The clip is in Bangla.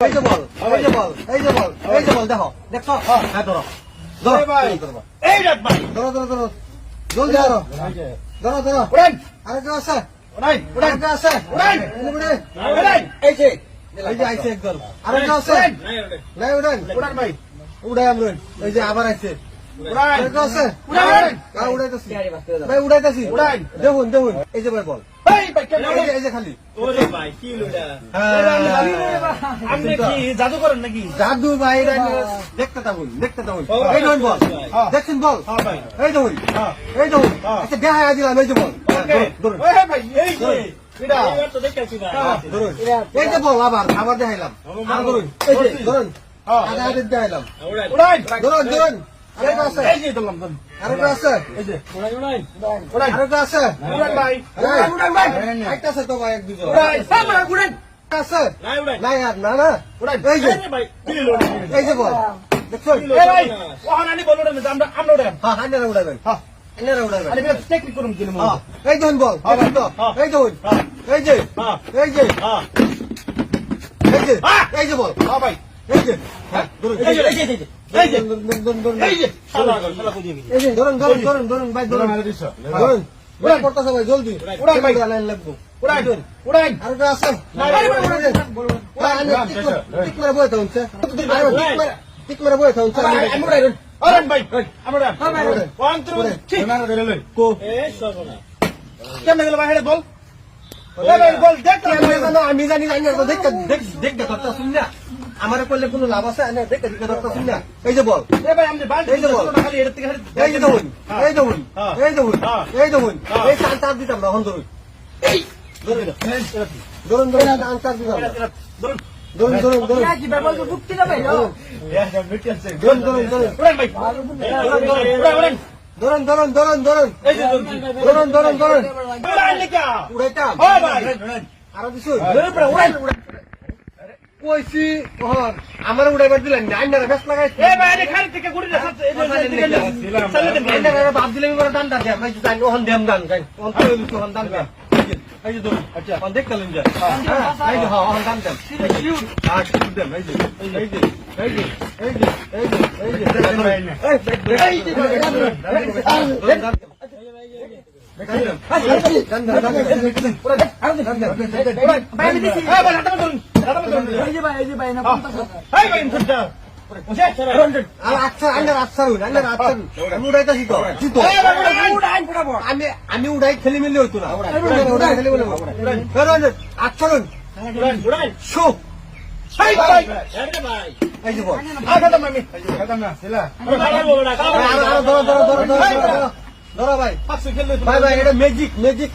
এই যে বল এই যে বল এই যে বল এই যে বল দেখো দেখছ? হ্যাঁ ধরো। ধরো এই ভাই। ধরো এই রাত ভাই। ধরো ধরো ধরো। জলদি ধরো। ধরো ধরো। উড়ান। আরেকটা আছে? উড়ান উড়ান। আরেকটা আছে? উড়ান। উড়ান। এই যে এই যে আইছে একদল আরেকটা আছে? নাই উড়ান উড়ান। ভাই। উড়াই আমরা। এই যে আবার আইছে। উড়ান। আরেকটা আছে? উড়ান। ভাই উড়াইতাছি। উড়ান। দেখুন দেখুন। এই যে ভাই বল। জাদু দেখতে বল। আচ্ছা দেখা দিলাম এই বল। এই যে। বল আবার আবার দেখাইলাম। ধরুন। ধরুন ধরুন। এই ধন বল। এই ধন এই যে। এই যে। এই যে। বল। ভাই। এই যে এই যে এই যে। ধরুন ধরুন ধরুন ধরুন ভাই ধরুন। ধরুন ওরা করতেছে গেল ভাই বল। আমি জানি জানি দেখতে ধরতেছুন না। আমার করলে কোনো লাভ আছে? দেখতে দিকে ধরতেছুন না। এই যে বল। এই যে বল। এই যে দেখুন এই দেখুন এই দেখুন এই দেখুন এই চার চার দিতাম না এখন ধরুন। ধরুন ধরুন চার দিতাম ধরুন। ধরুন ধরুন ধরুন। ধরুন। ধরুন ধরুন ধরুন ধরুন ধরুন ধরুন। ধরুন ধরুন ধরুন। উড়াইতাম। আরও কিছু কইছি ওহর আমার উড়াইবার দিলেন না আইনারা বেশ লাগাইছে। এই ভাই এখানে খালি থেকে গুড়ি রাখা এই যে সালে দেন। আইনারা বাপ দিলে দান দান ভাই জান ওহন দেম দান গাই ওহন তো লুকু ওহন দান গাই এই যে ধরুন আচ্ছা ওহন দেখ কালেন যা। এই যে হ্যাঁ ওহন দান দেন। এই যে এই যে। আমি উড়াই খেলি মেলি হইতো না আচ্ছা শো ভাই ভাই ভাই ধরো ভাই ভাই ভাই এটা ম্যাজিক ম্যাজিক